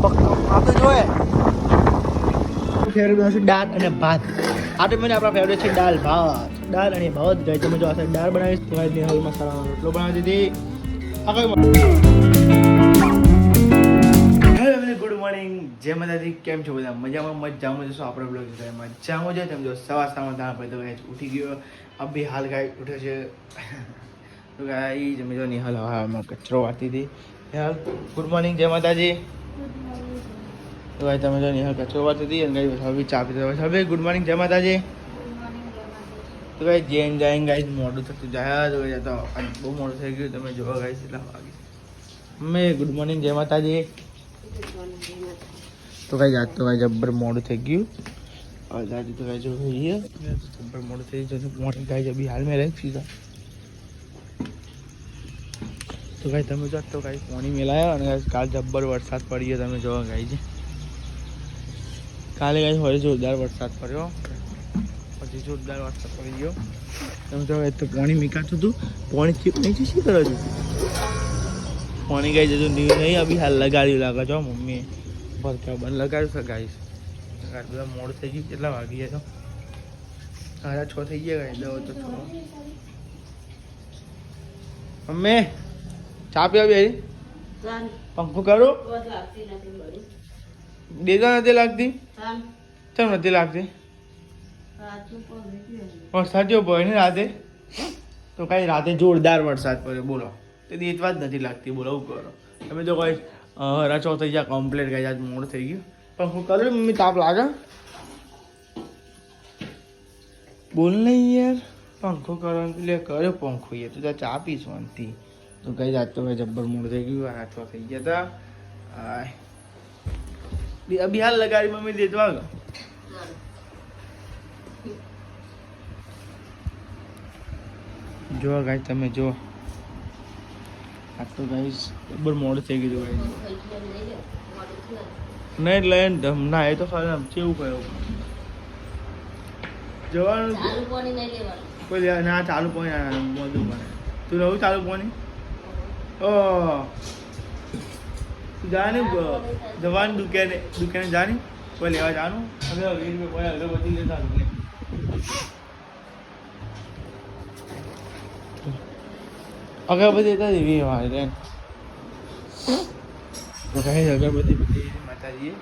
આ તો જોઈએ દાળ અને ભાત. આ મને આપણા ફેવરેટ છે દાળ, ભાત. દાળ અને ભાત ગઈ તમે જો આ દાળ બનાવીશ તો આજની હાલ મસાલાનો આ કઈ ગુડ મોર્નિંગ જય માતાજી. કેમ છો બધા? મજામાં? મજામાં જશો આપણે બ્લોગ મજામાં છે? તેમ જો સવાર સવારમાં દાણા ભાઈ તો guys ઉઠી ગયો. અભી હાલ ગાય ઉઠે છે. તો ગાય જમી જો નિહાલ હવામાં કચરો વાતી હતી હાલ ગુડ મોર્નિંગ જય માતાજી. તો ભાઈ તમે જો નિહાલ કચરો વાતી હતી અને ગાય હવે ચા પીતા હવે ગુડ મોર્નિંગ જય માતાજી તો ગાય જૈન જાય ગાય મોડું થતું જાય તો ગાય તો આજ બહુ મોડું થઈ ગયું તમે જોવા ગાય કેટલા વાગે અમે ગુડ મોર્નિંગ જય માતાજી તો કઈ આજ તો કઈ જબ્બર મોડું થઈ ગયું और आज तो गाइस जो है ये जब्बर मोड़ से जो मोर्निंग गाइस अभी हाल में रह सीधा તો ગાઈ તમે જો તો ગાઈ પાણી મેલાયા અને કાલ જબ્બર વરસાદ પડી ગયો, તમે જોવા ગાઈ છે કાલે ગાઈ હોય જોરદાર વરસાદ પડ્યો. પછી જોરદાર વરસાદ પડી ગયો. તમે જો એ તો પાણી મીકાતું હતું. પાણી ચીપ નહીં છે શું કરો છો? પાણી ગાઈ જતું નહીં નહીં અભી હાલ લગાડ્યું લાગે છો મમ્મી ભરતા બંધ લગાડ્યું છે ગાઈશ બધા મોડ થઈ ગયું કેટલા વાગી ગયા છો? સાડા છ થઈ ગયા ગાઈ દો તો છ મમ્મી! ચા પીવા બે પંખો કરો દેતા નથી લાગતી? કેમ નથી લાગતી? વરસાદ જેવો પડે ને રાતે? તો કાંઈ રાતે જોરદાર વરસાદ પડ્યો બોલો. તે દેતવા જ નથી લાગતી બોલો એવું કરો? તમે તો કઈ રચો થઈ જાય કમ્પ્લેટ આજ મોડ થઈ ગયું. પણ હું કરું મમ્મી તાપ લાગે. બોલ નહીં યાર પંખો કરવાનું એટલે કર્યો પંખો યાર તું ચા પીશું શાંતિ તો કઈ રાત તો જબ્બર મોડ થઈ ગયું હાથો થઈ ગયા હતા બિહાર લગાડી મમ્મી ગયો જો ગાય તમે જો. આ તો ગાઈસ બરાબર મોડું થઈ ગયું ગાઈ નહીં એટલે ધમ ના એ તો ખાલી આમ કેવું કયો જવાનું કોઈ ના ચાલુ પોણી ના મોડું પડે તું રહું ચાલુ પોણી? જાને જવાનું દુકાને દુકાને જાની કોઈ લેવા જાનું? હવે વીસ રૂપિયા કોઈ અગરબત્તી લેતા લે અગરબત્તી લેતા દેવી મારે લે તો કઈ અગરબત્તી બધી માતાજીએ.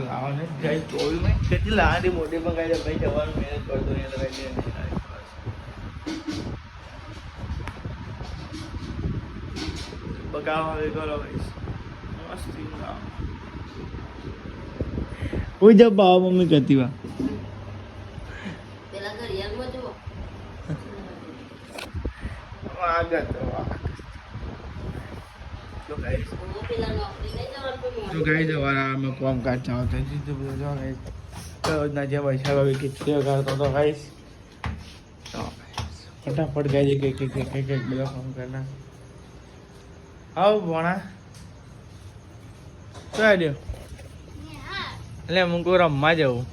લાવવાને જાય. ચોવીમાં કેટલી લાવાની મોટી પણ કઈ ભાઈ જવાનું મેરેજ કરતો નહીં એટલે બગાવ guys. મસ્તી. કોઈ જબ બાવા મમ્મી કહેતી વા આગળ તો આગળ. તો ગાઈ જવાના અમે કોમ કાજ ચાલુ થઈ દીધું બધું. જો ગાઈ તો ના જે પૈસા હવે કેટલી કરતો તો ગાઈશ ફટાફટ ગાઈ કે કે કે કે બધા કામ કરના આવ ભણા. તો આડ્યો એટલે હું કોઈ રમવા જવું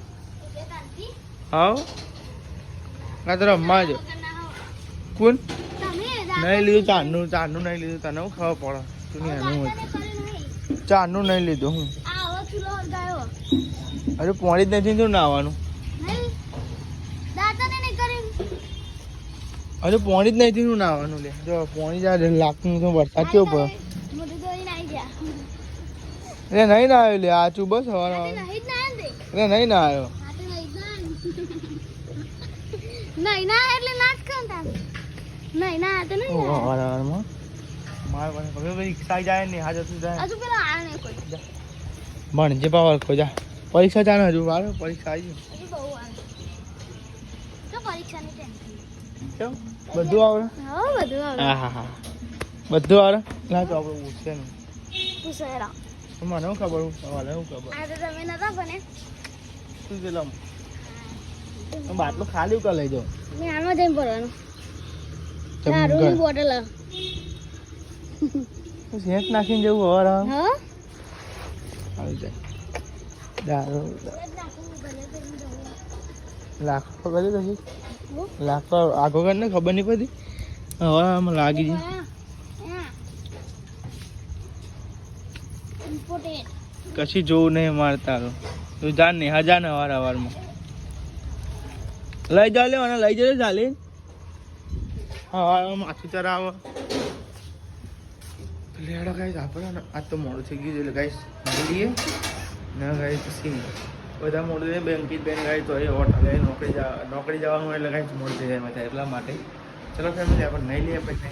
આવ. આ તો રમવા જવું કોણ? નહીં લીધું ચાંદનું ચાંદનું નહીં લીધું તને હું ખબર પડે. તું નહીં એનું હતું ચારનું નહીં લીધું હું. અરે પોણી જ નથી તું નાવાનું. અરે પોણી જ નહીં તું નાવાનું લે. જો પોણી જાય લાખનું તો વરસાદ કેવો પડે એટલે નહીં ના આવ્યો લે આ ચું બસ હવાનો. એટલે નહીં ના આવ્યો નહીં ના એટલે ના જ નહીં ના તો નહીં ના. હવારમાં માર પાસે હવે બધી જાય ને હાજર તું જાય. હજુ પેલા આ નહીં કોઈ. ભણ જે પાવર ખોજા પરીક્ષા ચાલે હજુ વાર પરીક્ષા આવી હજુ બહુ આવે. તો પરીક્ષાની ટેન્શન. કેમ? બધું આવડે? હા બધું આવે હા હા હા. બધું આવડે? ના તો આપણે પૂછશે ને પૂછાયરા મને શું ખબર હું સવાલે શું ખબર. આ તો તમે નતા બને શું છે બાટલો ખાલી ઉકા લઈ જાઓ. મેં આમાં જઈને પડવાનું દારૂની બોટલ શેક નાખીને જવું હવાર હા? આવી જાય. દારૂ. લાખો કરી પછી. લાખો આગો કરીને ખબર નહીં પડી? હવે આમાં લાગી જાય કશી જોવું નહીં મારે તારું. તું જાન નહીં હજાર ને વાર અવારમાં લઈ જા લે, અને લઈ જજો ચાલે હા માથું ચરાવ. લેડો ગાઈસ આપણે આ તો મોડું થઈ ગયું છે. એટલે ગાઈસ મળીએ. ના ગાઈસ પછી બધા મોડું થઈ બેંકિત બેન ગાય તો એ હોટલે નોકરી નોકરી જવાનું એટલે ગાઈસ મોડું થઈ જાય એટલા માટે. ચલો ફેમિલી આપણે નહીં લઈએ પછી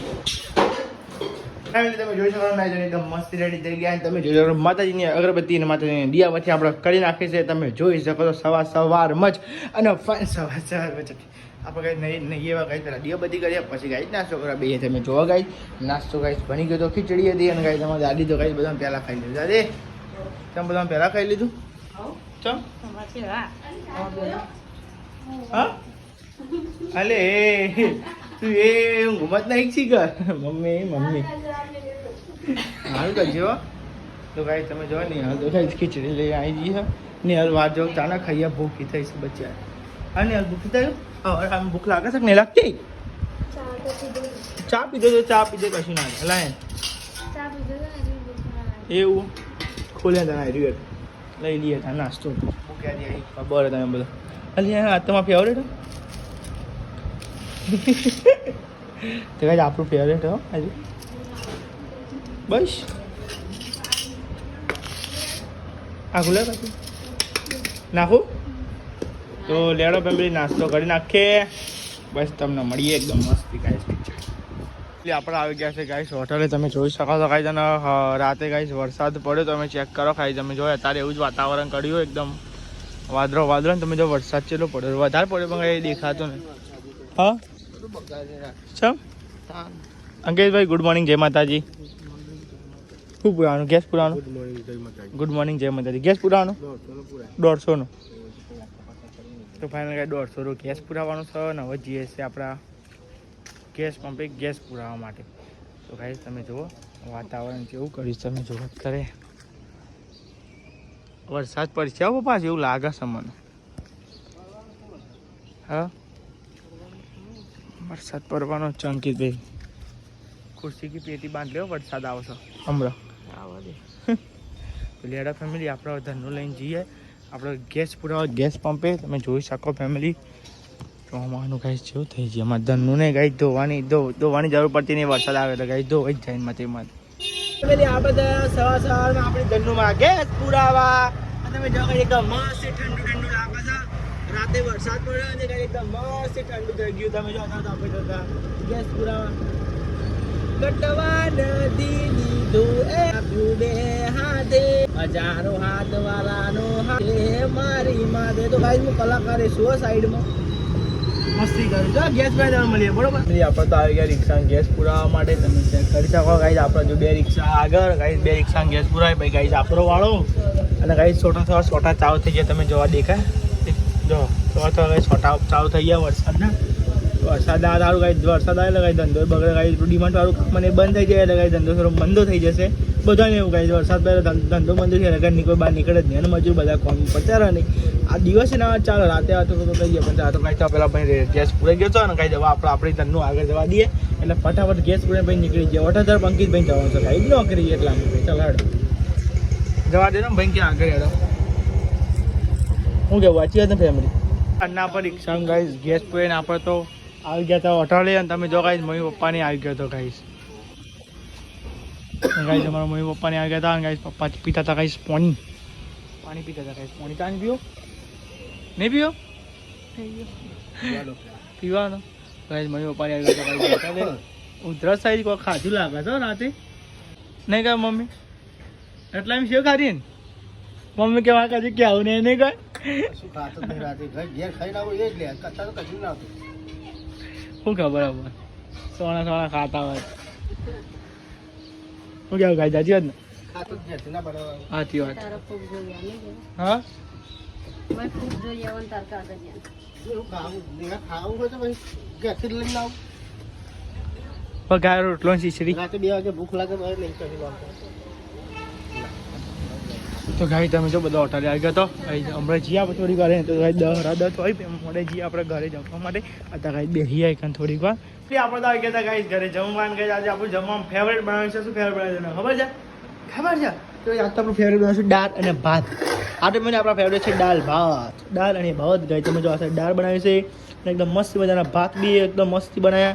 તમે જોઈ શકો ના એકદમ મસ્ત રેડી થઈ ગયા તમે જોઈ શકો માતાજીની અગરબત્તી અને માતાજીની દિયામાંથી આપણે કરી છીએ તમે જોઈ શકો છો, સવાર સવારમાં જ અને સવાર સવાર પછી આપણે કઈ નહીં નહીં એવા કઈ પેલા દિયા બધી કરીએ પછી ગાઈ નાસ્તો બે તમે જોવા ગાઈ નાસ્તો ગાઈ બની ગયો તો ખીચડી હતી અને ગાઈ તમારે દાદી તો ગાઈ બધા પહેલાં ખાઈ લીધું. દાદી તમે બધા પહેલાં ખાઈ લીધું? ચમ? હા? અલે એ તું એ ઊંઘમાં જ નહીં કર મમ્મી મમ્મી. હાલ કરજો તો કાંઈ તમે જો ને હાલ તો કાંઈ ખીચડી લઈ આવી જઈએ છે ને હાલ વાત જો ચાના ખાઈએ ભૂખી થઈ છે બચ્યા હા ને હાલ ભૂખી થયું હવે આમ ભૂખ લાગે છે કે નહીં લાગતી? ચા પીધો તો ચા પીધો કશું ના લાય. એવું. ખોલ્યા તને આવ્યું લઈ લઈએ ત્યાં નાસ્તો. ખબર તમે બધા અલી આ તમારા ફેવરેટ તો કાંઈ આપણું ફેવરેટ હો આજે. બસ. આ ખુલે પછી નાખું. તો લેડો ફેમિલી નાસ્તો કરી નાખીએ. બસ તમને મળીએ એકદમ મસ્તી ગાઈસ. એટલે આપણે આવી ગયા છે ગાઈસ હોટલે તમે જોઈ શકો છો કાંઈ અને રાતે ગાઈસ વરસાદ પડ્યો તમે ચેક કરો ખાઈ તમે જોયો અત્યારે એવું જ વાતાવરણ કર્યું એકદમ વાદળો વાદળો. ને તમે જો વરસાદ ચેલો પડ્યો. વધારે પડ્યો પણ કંઈ દેખાતો નહીં. હા? ચમ? અંકેશભાઈ ગુડ મોર્નિંગ જય માતાજી. શું પુરાવાનું ગેસ પુરાવાનું ગુડ મોર્નિંગ જય માતાજી. ગેસ પુરાણું? દોઢસોનું તો ફાઇનલ કાંઈ દોઢસો ગેસ પુરાવાનો છે. ને હવે જઈએ આપણા ગેસ પંપે ગેસ પુરાવા માટે. તો કાંઈ તમે જુઓ વાતાવરણ કેવું કર્યું તમે જુઓ કરે વરસાદ પડશે આવો પપ્પા એવું લાગે છે મને. હા? વરસાદ પડવાનો ચંકિતભાઈ ખુરશી કી પેટી બાંધ લ્યો વરસાદ આવશે હમણાં. તો લેડા ફેમિલી આપણે ધંધો લઈને જઈએ. આપણે ગેસ પુરાવા ગેસ પંપે તમે જોઈ શકો ફેમિલી ચોમાનું ગાય જેવું થઈ જાય એમાં ધનનું નહીં વાણી ધોવાની ધો ધોવાની જરૂર પડતી નહીં, વરસાદ આવે તો ગાય ધોવાઈ જ જાય તેમાં ફેમિલી આ બધા સવાર સવારમાં આપણે ધનનુંમાં ગેસ પુરાવા. તમે જો એકદમ મસ્ત ઠંડુ ઠંડુ લાગે છે મસ્ત ઠંડુ થઈ ગયું. તમે જો તો આપણે જોતા ગેસ પુરાવા. ગટવા નદીની ધોએ આપ્યું બે હાથે. હજારો હાથ વાળાનો હાથે મારી માથે. તો ગાઈસ હું કલાકાર છું સાઈડમાં. મસ્તી કરું. ગેસ મળીએ આપણે તો આવી ગયા રિક્ષા ગેસ પુરાવા માટે. તમે કરી શકો. ગાઈસ આપણે જો બે રિક્ષા આગળ ગાઈસ બે રિક્ષા ગેસ પુરાય. ભાઈ ગાઈસ આપણો વાળો. અને ગાઈસ છોટા થોડા છોટા ચાવ થઈ ગયા. તમે જોવા દેખાય? જો થોડા થોડા છોટા ચાવ થઈ ગયા વરસાદના. વરસાદ આ ગાઈ વરસાદ આવે એટલે ધંધો બગડે. ગાઈ ડિમાન્ડ વાળું મને બંધ થઈ જાય એટલે ગાઈ ધંધો થોડો મંદો થઈ જશે. બધાને એવું ગાઈ વરસાદ પહેલાં ધંધો બંધ છે જાય ઘરની કોઈ બહાર નીકળે જ નહીં. અને મજૂર બધા કોમ પચારા નહીં. આ દિવસે ના ચાલે, રાતે આવતો તો કહીએ પણ આ તો કાંઈ તો પેલા ભાઈ ગેસ પૂરાઈ ગયો છે ને કાંઈ જવા આપણે આપણે ધંધો આગળ જવા દઈએ. એટલે ફટાફટ ગેસ પૂરે ભાઈ નીકળી જાય અઠાધાર પંકિત ભાઈ જવાનું છે કાંઈ ન કરી એટલા માટે ચાલ હાડ જવા દે ને ભાઈ, ક્યાં આગળ હેડો. હું કેવું, વાંચી હતી ફેમિલી અન્ના પર રિક્ષા ગાઈશ ગેસ પૂરીને આપણે તો આવી ગયા હતા અઠવાડિયે અને તમે જો ગાઈસ મમ્મી પપ્પાની આવી ગયો હતો ગાઈસ ગાઈસ અમારા મમ્મી પપ્પાને આવી ગયા હતા અને ગાઈસ પપ્પા પીતા હતા ગાઈસ પાણી. પાણી પીતા હતા ગાઈસ પાણી તાની પીઓ? નહીં પીઓ? પીવાનો. ગાઈસ મમ્મી પપ્પાને આવી ગયા હતા ઉધરસ થઈ કોઈ ખાધું લાગે છે રાતે? નહીં કહે મમ્મી? એટલા એમ શું ખાધી ને મમ્મી કે મારે કદી ક્યાં આવું નહીં કહે શું ખાતો નહીં રાતે? ઘેર ખાઈને આવું એ જ લે. કચ્છા તો કશું ના શું ખબર હવે સોના સોના ખાતા હોય. શું કેવું ગાય જાજી વાત ને સાચી વાત. હા? નહીં ગાય રોટલો ખીચડી બે વાગે ભૂખ લાગે લાવતો તો ગાય તમે જો બધા હોટલે આવી ગયો તો હમણાં જઈએ આપણે થોડીક વાર તો ગાય દસ રાત દસ હોય મોડે જઈએ આપણે ઘરે જમવા માટે, અત્યારે ગાય બેસી આવી કાન થોડીક વાર. એટલે આપણે તો આવી ગયા ગાય ઘરે જમવાનું ગયા આજે આપણું જમવાનું ફેવરેટ બનાવ્યું છે, શું ફેવરેટ બનાવ્યું ખબર છે? ખબર છે? તો આજ તો આપણું ફેવરેટ બનાવશું દાળ અને ભાત. આ તો મને આપણા ફેવરેટ છે દાળ, ભાત. દાળ અને ભાત ગાય તમે જો આ દાળ બનાવી છે, અને એકદમ મસ્ત મજાના ભાત બી એકદમ મસ્ત બનાવ્યા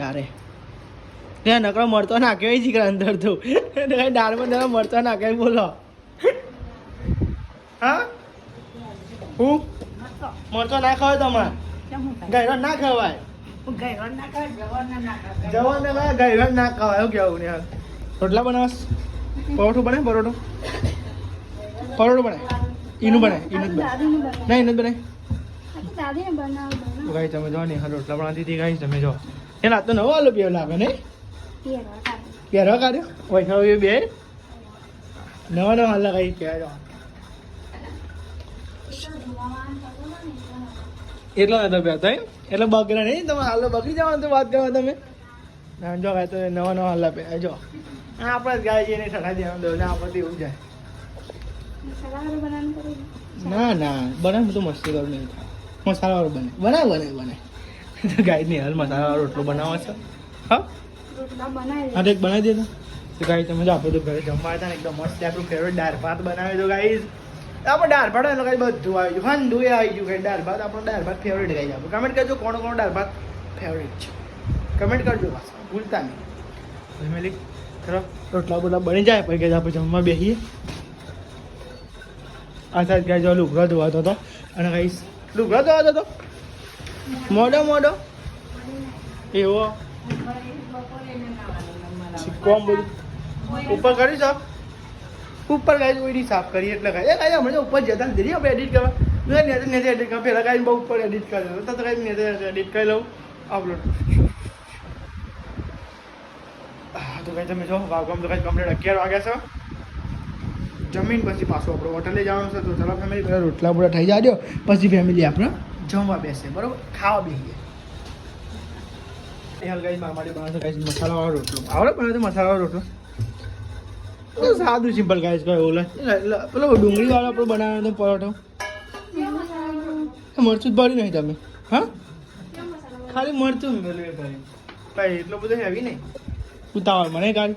દાળે. ત્યાં નકરો મળતો નાખ્યો જ અંદર તો દાળ તમે મળતો નાખ્યો બોલો. હા? હું? મળતો ના ખવાય તમારે? ગાયરો ના ખવાય? જવાને ભાઈ ગાયરો ના ખવાય. એવું કેવું ને યાર. રોટલા બનાવસ? પરોઠું બને પરોઠું? પરોઠું બને? ઈનું બને ઈનું બને. બનાવ ના ઈનું બને. બનાવ બનાવ ગાઈ તમે જો ને રોટલા હતી ગાઈ તમે જો. એને આ તો નવો આલુ પીવો લાગે ને. પહેરવા કાઢ્યો. વૈષ્ણવ બે. નવા નવા હાલ ગાઈ કહેવાય એટલો નતો પહેરતો એમ? એટલે બગડે નહીં? તમે હાલો બગડી જવાનું તો વાત કરવા તમે. જો ભાઈ તો નવા નવા હાલા પહેરે જો. આ આપણે જ ગાય જઈને ઠઠા દેવાનું દો ને આપણે એવું જાય કરી. ના ના, બનાવ બધું મસ્તી કરું નહીં મસાલાવાળો બને. બનાવ બને બને ગાય નહીં હાલ મસાલાવાળો રોટલો બનાવો છો. હા? હા બનાવી દેતો તો. ગાઈ તમે જો આપણે તો ઘરે જમવા હતા ને, એકદમ મસ્ત આપણું ફેવરેટ દાળ ભાત બનાવી દો ગાઈઝ આપણે દાળ ભાત એટલે ગાઈ બધું આવી ગયું. હા એ આવી ગયું ગાઈ દાળ ભાત. આપણો દાળ ભાત ફેવરેટ કહી આપણે કમેન્ટ કરજો કોણ કોણ દાળ ભાત ફેવરેટ છે. કમેન્ટ કરજો બસ ભૂલતા નહીં. ફેમિલી ખરો? રોટલા બોટલા બની જાય પછી ગાઈ આપણે જમવા બેસીએ. આ સાઈડ જો લુગડો ધોવાતો હતો. અને કઈ લુગડો ધોવાતો હતો? મોડો મોડો એવો. કોમ બધું. ઉપર કરી સાફ ઉપર ગાય ઓઈડી સાફ કરી, એટલે ગાય ગાય, હમણાં ઉપર જતા ને દીધી આપણે એડિટ કરવા. મેં નેતે નેતે એડિટ કરવા. પહેલાં ગાય બહુ ઉપર એડિટ કરી દઉં તો કાંઈ નેતે એડિટ કરી લઉં અપલોડ તો કાંઈ તમે જો વાગમ તો કાંઈ કમ્પ્લીટ અગિયાર વાગ્યા છે. જમીન પછી પાછું આપણે હોટલે જવાનું છે. તો ચલો ફેમિલી પહેલાં રોટલા બોટલા થઈ જાજો. પછી ફેમિલી આપણે જમવા બેસે, બરાબર? ખાવા બેસીએ. એ હાલ ગાઈસ મારા માટે બનાવશે મસાલાવાળો રોટલો. આવડે બનાવતો મસાલાવાળો રોટલો. તો સાદું સિમ્પલ ગાઈસ કઈ ઓલા? પેલો ડુંગળી વાળો આપણો બનાવ્યો હતો પરોઠો? મરચું જ ભરી નહીં તમે. હા? ખાલી મરચું ભાઈ એટલો બધો હેવી નહીં. ઉતાવળ મને કાલ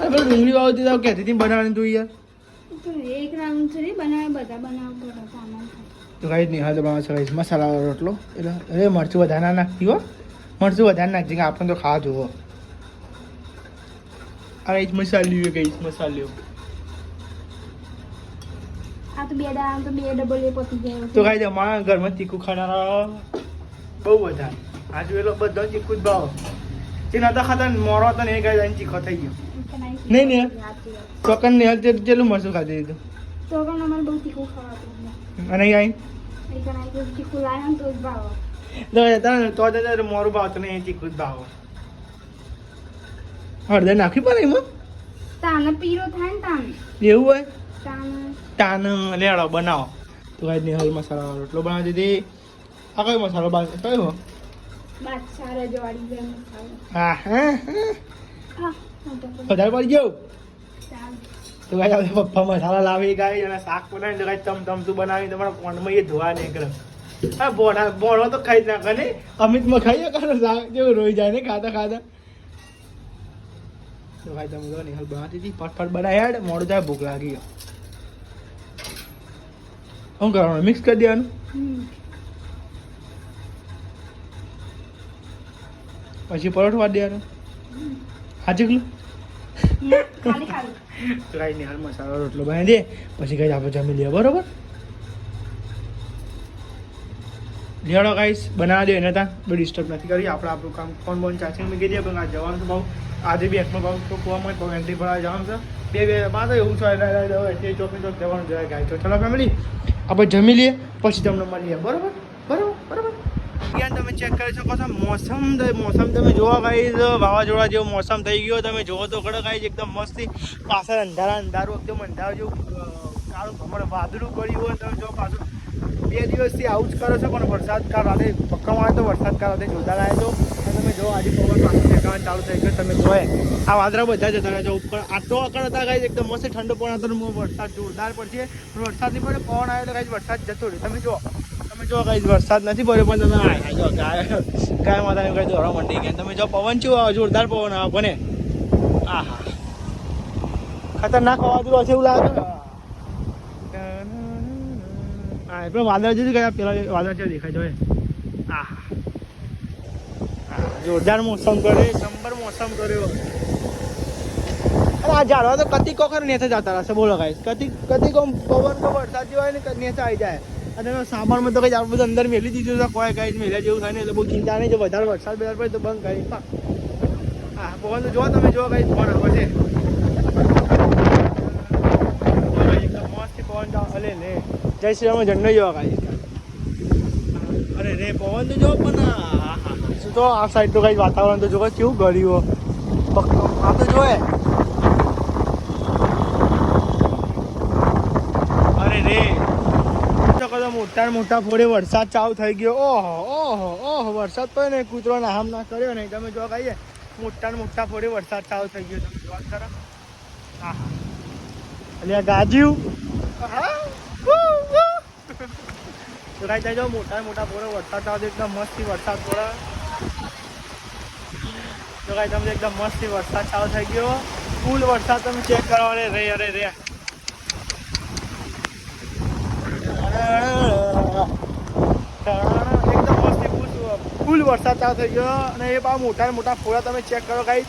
અરે પેલો ડુંગળી વાળો તે તો કહેતી હતી બનાવવાની તું યાર? એક રાઉન્ડ બનાવે બધા બનાવ નહીં હા તો ગાઈસ મસાલાવાળો રોટલો. એટલે અરે મરચું વધારે નાખતી હો. મરચું વધારે નાખજે કે આપણને તો ખાવા જોવો આ જ મસાલ્યું કહીશ મસાલ્યું આ તો તો પતી જાય. તો ગાઈસ અમારા ઘરમાં તીખું ખાનારા બહુ બધા. આજુ એલો બધો ચીખું જ ભાવ. જે નતા ખાતા ને મોરો હતો ને એ ગાય ચીખો થઈ ગયો. નહીં, નહીં. ચોકન ને હાલ તે- તેટલું મરચું ખાધી દીધું. તો પણ અમારે બહુ તીખું ખાવાતું અને અહીં તો ને તો તો ને તો મોરું ભાવતું નહીં તીખું જ ભાવ. હળદર નાખવી પડે એમાં? તાને પીરો થાય ને તાને. એવું હોય? તાને. લેડો બનાવો. તો ગાઈ નહીં હલ મસાલા રોટલો બનાવી દીધી. આ કયો મસાલો બાદ કયો? હા હા. વધારે પડી ગયો? તો ગાઈ આપણે પપ્પા મસાલા લાવી ગાઈ અને શાક બનાવી તો ગાઈ તમ તમતું બનાવી તમારા કોણમાં એ ધોવા નીકળે. હા બોડા બોડો તો ખાઈ જ નાખે ને અમિતમાં ખાઈએ કાઢો શાક જેવું રોઈ જાય ને ખાતા ખાતા. તો ભાઈ તમે તો નિહાલ બનાવતી હતી ફટફટ બનાવ્યા એટલે મોડું થાય ભૂખ લાગી ગયો શું કરવાનું? મિક્સ કરી દેવાનું? પછી પરોઠો વાળી દેવાનું? હાજી ગયું ખાલી ખાલી. નિહાલ મસાલો રોટલો બનાવી દે પછી કઈ આપણે જમી લઈએ બરોબર? લેડો ગાઈસ બનાવવા દે, એને ત્યાં બધું ડિસ્ટર્બ નથી કરી. આપણે આપણું કામ ફોન બોન મૂકી દઈએ પણ આ જવાનું ભાવ આજે બી એકનો ભાવ તો કુવામાં જ ભાવ એન્ટ્રી ભરવા જવાનું છે. બે બે માં તો એવું છે એટલે ચોક જવાનું જાય ગાય તો ચલો ફેમિલી આપણે જમી લઈએ, પછી તમને મળીએ બરોબર? બરોબર? બરોબર? તમે ચેક કરી શકો છો, મોસમ મોસમ તમે જોવા ગાઈઝ વાવાઝોડા જેવો મોસમ થઈ ગયો. તમે જોવો તો ખરો ગાઈઝ એકદમ મસ્તી. પાછળ અંધારા, અંધારું, એકદમ અંધારું જેવું કાળું ભમણ વાદળું પડ્યું હોય, તમે જો પાછું બે દિવસથી આવું જ કરો છો, પણ વરસાદ કાલ રાતે પક્કામાં તો વરસાદ કાલ રાતે જોરદાર આવ્યો તો. તમે જો, આજે પવન પાછું ફેંકાવાનું ચાલુ થઈ ગયો, તમે જોયે. આ વાદરા બધા જતા રહ્યા છો, ઉપર આટલો અકળ હતા ગાઈઝ એકદમ મસ્ત ઠંડો પણ હતો વરસાદ જોરદાર પડશે. પણ વરસાદ નહીં પડે, પવન આવ્યો તો ગાઈઝ વરસાદ જતો રહ્યો તમે જો તમે જો કઈ વરસાદ નથી પડ્યો, પણ તમે જો, ગાય ગાય માતાને કઈ દોરા મંડી ગયા. તમે જો, પવન આવે, જોરદાર પવન આવે બને આહા. ખતરનાક અવાજ રહ્યો છે એવું લાગે હા એ વાદળ જોયું ગયા પેલા વાદળ ક્યાં દેખાય જોઈએ? આહ. જોરદાર મોસમ કર્યો. નંબર મોસમ કર્યો. આ ઝાડવા તો કતી કોખર નેચે જતા રહેશે બોલો ગાઈસ કતી કતી પવન તો વરસાદ જેવો હોય ને ક- આવી જાય. અને સામાનમાં તો કઈ બધું અંદર મેલી દીધું છે કોઈ કઈ મેલ્યા જેવું થાય ને એટલે બહુ ચિંતા નહીં જો વધારે વરસાદ બેસાદ પડે તો બંધ કરી. હા પવન તો જો તમે જો કઈ ફોન આવે છે જો guys, એકદમ મસ્ત પવન ચાલે. અલે લે જય શ્રી રામ ઝંડો જેવા ગાઈસ અરે રે પવન તો જો પણ શું તો આ સાઈડ તો કઈ વાતાવરણ તો જો કેવું ગળ્યું આ તો જોએ અરે રે. તો કદા મોટા મોટા ફોડે વરસાદ ચાલુ થઈ ગયો. ઓહો ઓહો ઓહો વરસાદ તો ને કૂતરો નામ ના કર્યો ને તમે જો કહીએ મોટા ને મોટા ફોડે વરસાદ ચાલુ થઈ ગયો. તમે જોવા કરો હા હા એટલે ગાજ્યું. હા. તો જાય મોટા મોટા ફોડે વરસાદ આવે એકદમ મસ્તી વરસાદ પડે. તો તમે એકદમ મસ્તી વરસાદ ચાલુ થઈ ગયો. ફૂલ વરસાદ તમે ચેક કરો અરે રે અરે રે. એકદમ મસ્તી ફૂલ ફૂલ વરસાદ ચાલુ થઈ ગયો. અને એ બા મોટા મોટા ફોડા તમે ચેક કરો ગાઈ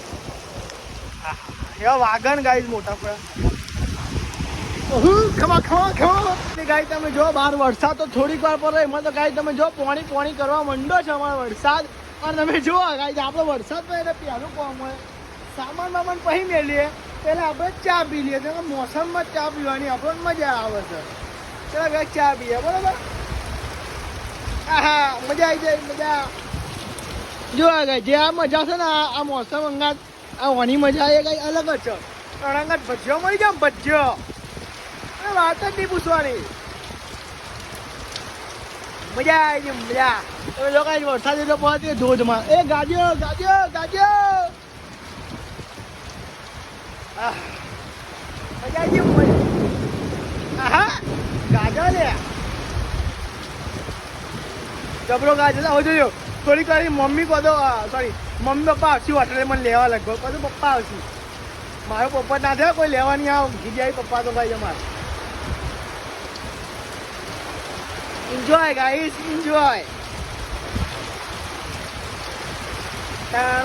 એવા વાગણ ગાઈ મોટા ફોડા ખમા ખમા ખમા ગાય, તમે જો બહાર વરસાદ તો થોડીક વાર પડે, એમાં તો ગાય, તમે જો પોણી પોણી કરવા માંડો છે અમારો વરસાદ. અને તમે જો ગાય આપણો વરસાદ તો એટલે પહેલું કોમ હોય. સામાન બામાન મેલીએ, પહેલા આપણે ચા પી લઈએ તો મોસમમાં ચા પીવાની, આપણને મજા આવે છે. ચાલો ગાય ચા પીએ, બરોબર? આહા, મજા આવી જાય, મજા. જો ગાય, જે આ મજા છે ને, આ મોસમ અંગાત, આ વાની મજા એ કઈ અલગ જ છે. અણંગાત ભજીયો મળી જાય ભજીયો. એ વાત જ નહીં પૂછવાની. મજા આવી ગઈ, મજા. તમે લોકો વરસાદ એટલો પહોંચે ધોધમાં એ ગાજ્યો ગાજ્યો ગાજ્યો. મજા આવી ગઈ, મજા. આહા ગાજો લે હવે જોયો થોડીક વાર મમ્મી કહો સોરી મમ્મી પપ્પા આવશે હોટલે મને લેવા લગભગ. પછી પપ્પા આવશે. મારો પપ્પા ના થયો, કોઈ લેવાની આવ. ગીજાઈ પપ્પા તો ભાઈ અમારે. એન્જોય ગાઈસ એન્જોય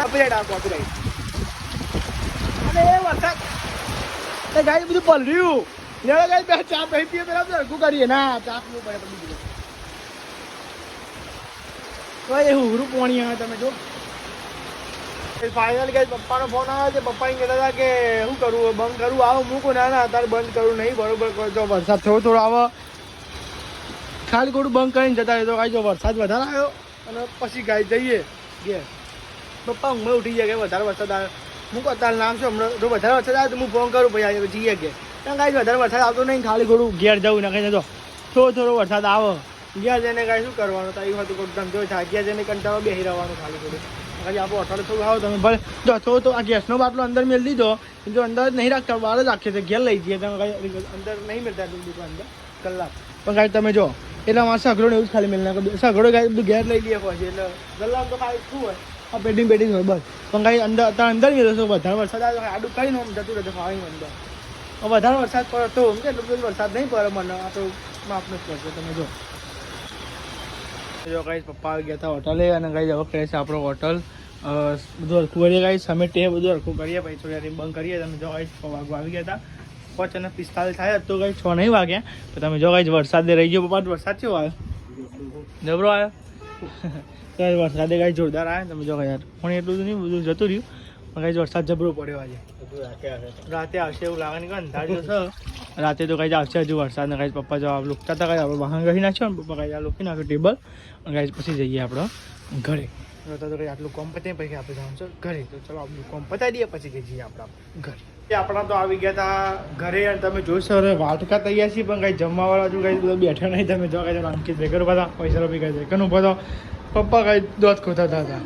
કોપીરાઈટ આ કોપીરાઈટ એ વરસાદ એ ગાઈ બધું પલર્યું લેવા ગાઈ બે ચા પી પીએ પેલા કરીએ. ના ચા પડે તો બીજું તો એ આવે, તમે જો. ફાઇનલ ગઈ પપ્પાનો ફોન આવ્યો છે, પપ્પા એમ કહેતા હતા કે, શું કરવું બંધ કરવું આવો, મૂકું. ના તારે બંધ કરવું નહીં, બરોબર કરજો વરસાદ થોડો થોડો આવે. ખાલી ખોટું બંધ કરીને જતા રહ્યો કાંઈ જો વરસાદ વધારે આવ્યો અને પછી ગાય જઈએ. ઘેર પપ્પા ઊંઘમાં ઉઠી ગયા કે વધારે વરસાદ આવ્યો હું અત્યારે નામ છું હમણાં જો વધારે વરસાદ આવે તો હું ફોન કરું, ભાઈ, આજે જઈએ કે. કારણ કાંઈ વધારે વરસાદ આવતો નહીં ખાલી ખોટું ઘેર જવું ના તો થોડો થોડો વરસાદ આવે. ઘેર જઈને કાંઈ શું કરવાનું? તો એ કોઈ ધંધો થાય. ગયા જઈને કંટાળો બેસી રહેવાનું ખાલી ખોટું ખાલી આપણું અઠવાડિયું થોડું આવો, તમે ભલે. જો થોડું તો આ ગેસનો બાટલો અંદર મેળ દીધો. જો અંદર નહીં રાખતા, બહાર જ રાખીએ ઘેર લઈ જઈએ. તમે અંદર નહીં મળતા દુકાન અંદર. કલાક. પણ કાંઈ તમે જો એટલે અમારે સઘળો ને એવું જ ખાલી મેળ નાખો સઘળો કાંઈ બધું ઘેર લઈ લઈએ પછી. એટલે ગલ્લામ તો ખાલી શું હોય? આ પેટિંગ પેટિંગ હોય, બસ. પણ કાંઈ અંદર અત્યારે અંદર ગયો છો વધારે વરસાદ આવે આડું કઈ નું જતું રહેતો ફાવી અંદર. વધારે વરસાદ પડે તો એમ કે એટલો વરસાદ નહીં પડે મને. આ તો માપનું જ પડશે તમે જો. જો ગાઈસ, પપ્પા ગયા હતા હોટલે અને ગાઈસ જવા કહે છે આપણો હોટલ. બધું હરખું કરીએ અમે તે બધું હરખું કરીએ, પછી થોડી બંધ કરીએ તમે જો છ વાગવા આવી ગયા હતા. પાંચ અને પિસ્તાલીસ થાય, તો કઈ છ નહીં વાગ્યા તો તમે જો કઈ વરસાદે રહી ગયો પપ્પા વરસાદ કેવો આવ્યો? જબરો આવ્યો? તો વરસાદે કઈ જોરદાર આવ્યો? તમે જો યાર પણ એટલું તો નહીં, બધું જતું રહ્યું. પણ કઈ વરસાદ જબરો પડ્યો આજે. રાતે આવશે એવું લાગે નહીં અંધારું છે રાતે તો કઈ આવશે હજુ વરસાદ ને કઈ પપ્પા જો લુકતા હતા, કઈ આપણે વાહન ગઈ નાખ્યો ને, પપ્પા કઈ લૂકી નાખ્યો ટેબલ. અને કઈ પછી જઈએ આપણે ઘરે. તો કઈ આટલું કોમ પતાવી પછી આપણે જવાનું છે ઘરે. તો ચલો આપણું કોમ પતાવી દઈએ, પછી જઈએ આપણા ઘરે. આપણા તો આવી ગયા હતા ઘરે અને તમે જોશો હવે વાટકા તૈયાર છીએ પણ કાંઈ જમવા વાળા હજુ કઈ બધા બેઠા નહીં. તમે જો કઈ અંકિત ભેગર બધા પૈસા રૂપી કઈ ભેગર ઊભા તો પપ્પા કઈ દોત ખોતાતા હતા.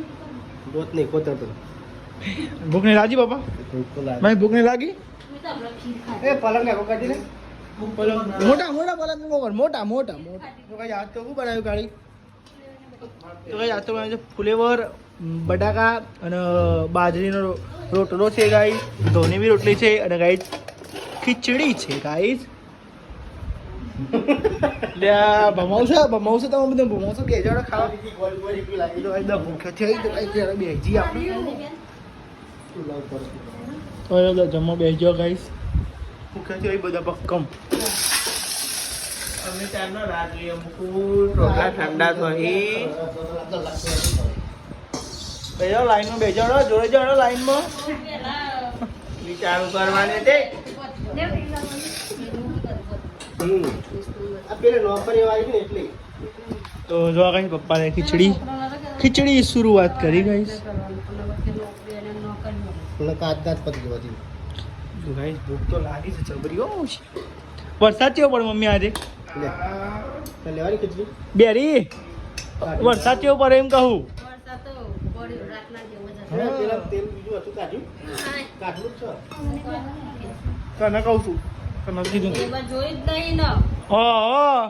દોત નહીં ખોતાતો. ભૂખ નહીં લાગી પપ્પા? ભાઈ ભૂખ નહીં લાગી? એ પલંગ ને કાઢી ને મોટા મોટા પલંગ મોટા મોટા મોટા. તો કઈ આજ તો શું બનાવ્યું કાળી? તો કઈ આજ તો બનાવ્યું ફુલેવર બટાકા અને બાજરીનો રોટલો છે ગાઈસ ધોની બી રોટલી છે અને ગાઈસ ખીચડી છે ગાઈસ ભમાવશો ભમાવશો તમે બધા, ભમાવશો બે જણા ખાવા. એકદમ ભૂખ્યો થઈ તો કઈ જમવા બેસજો ગાઈસ ભૂખ્યો બધા પક્કમ. ઠંડા થઈ. બેજો લાઈનમાં બેજો જોડે જોડે લાઈનમાં વિચારું કરવાની તે. તો જો આ કઈ પપ્પાને ખીચડી. ખીચડી શરૂઆત કરી ગઈ એટલે કાચ કાચ પતી જવાથી તો ભૂખ તો લાગી છે વરસાદ કેવો પડે મમ્મી આજે? બેરી વરસાદ કેવો પડે એમ કહું. પેલા તેલ બીજું હતું કાઢ્યું? કાઢલું છે. તને કહું છું. તને કીધું. જોઈ જ નહીં ને. હા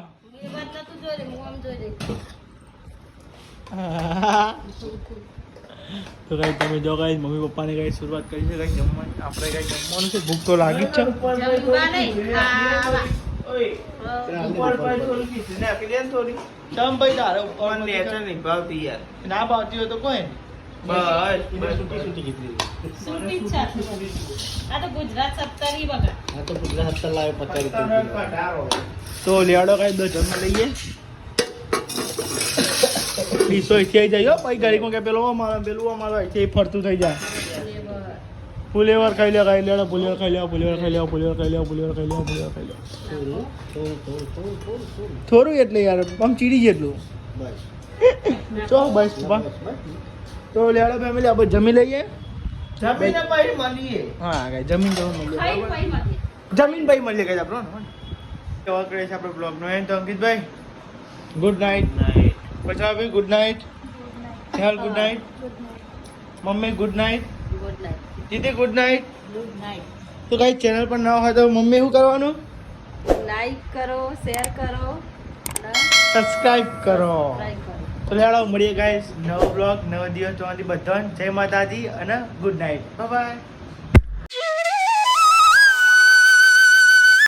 તો કઈ તમે જો કઈ મમ્મી પપ્પાને કઈ શરૂઆત કરી છે. કઈ જમવાની આપણે કઈ જમવાનું છે. ભૂખ તો લાગી જ છે. ના ભાવતી હોય તો કોઈ બસ જ આ તો ગુજરાત સત્તરી બગા આ તો ગુજરાત હત્તર લાવે પચાસ રૂપિયા તો લેડો કઈ દો જન્મ લઈએ. ડીસો અહીંથી આવી જાય. હો પછી ગાડીમાં કે પેલો અમારો પેલું અમારો અહીંથી ફરતું થઈ જાય. ફુલેવર ખાઈ લે ખાઈ લેડો ફુલેવર ખાઈ લેવા ફુલેવર ખાઈ લેવા ફુલેવર ખાઈ લેવા ફુલેવર ખાઈ લેવા ફુલેવર ખાઈ લેવા થોડું એટલે યાર આમ ચીડી જેટલું બસ. ચો બસ બસ. તો લેડો ફેમિલી આપણે જમી લઈએ? જમીને પછી મળીએ. હા કઈ જમીન તો મળીએ. જમીન ભાઈ મળીએ કઈ આપણો તો કરે છે આપણો બ્લોગ નો? એન્ડ તો અંકિતભાઈ? ગુડ નાઇટ પછી ભાઈ ગુડ નાઇટ ખ્યાલ good night mummy good night good night દીદી ગુડ નાઇટ ગુડ નાઇટ તો કઈ ચેનલ પર ના હોય તો મમ્મી શું કરવાનું? લાઈક કરો શેર કરો સબસ્ક્રાઇબ કરો. તો લેડો મળીએ ગાઈસ નવો બ્લોગ નવો દિવસ તમારી બધાને જય માતાજી અને ગુડ નાઇટ બાય